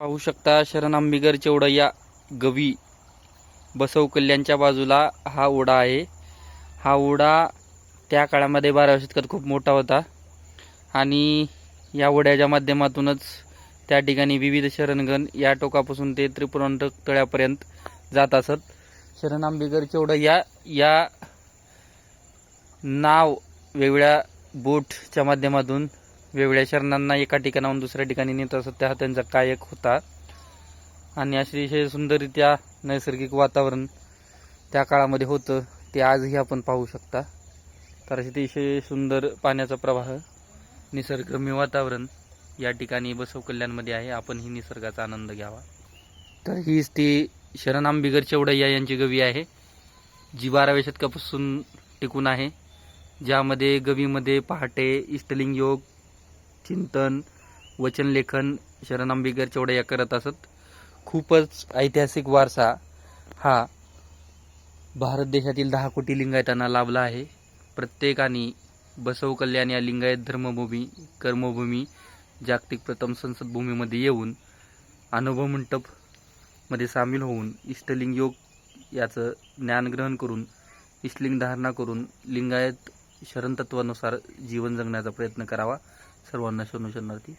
पाहू शकता शरण आंबिगर चौडया गवी बसव कल्याणच्या बाजूला हा ओढा आहे. हा ओढा त्या काळामध्ये बाराव्या शतकात खूप मोठा होता. आणि या ओढ्याच्या माध्यमातूनच त्या ठिकाणी विविध शरणगण या टोकापासून ते त्रिपुरांत तळ्यापर्यंत जात असत. शरण आंबिगर चौडया या नाव वेगळ्या बोटच्या माध्यमातून वेगळ्या शरणांना एका ठिकाणाहून दुसऱ्या ठिकाणी नेत असत त्या त्यांचा कायक होता. आणि अतिशय सुंदररित्या नैसर्गिक वातावरण त्या काळामध्ये होतं ते आजही आपण पाहू शकता. तर अतिशय सुंदर पाण्याचा प्रवाह निसर्गम्य वातावरण या ठिकाणी बसव कल्याणमध्ये आहे. आपण ही निसर्गाचा आनंद घ्यावा. तर हीच ती शरण आंबिगर चौडय्या यांची गवी आहे जी बाराव्या शतकापासून टिकून आहे ज्यामध्ये गवीमध्ये पहाटे इष्टलिंग योग चिंतन वचनलेखन शरण आंबिगर चौडया करत असत. खूपच ऐतिहासिक वारसा हा भारत देशातील दहा कोटी लिंगायतांना लाभला आहे. प्रत्येकाने बसव कल्याण या लिंगायत धर्मभूमी कर्मभूमी जागतिक प्रथम संसद भूमीमध्ये येऊन अनुभव मंटपमध्ये सामील होऊन इष्टलिंग योग याचं ज्ञान ग्रहण करून इष्टलिंग धारणा करून लिंगायत शरण तत्वानुसार जीवन जगण्याचा प्रयत्न करावा. सर्वांना शनू शरणार्थी.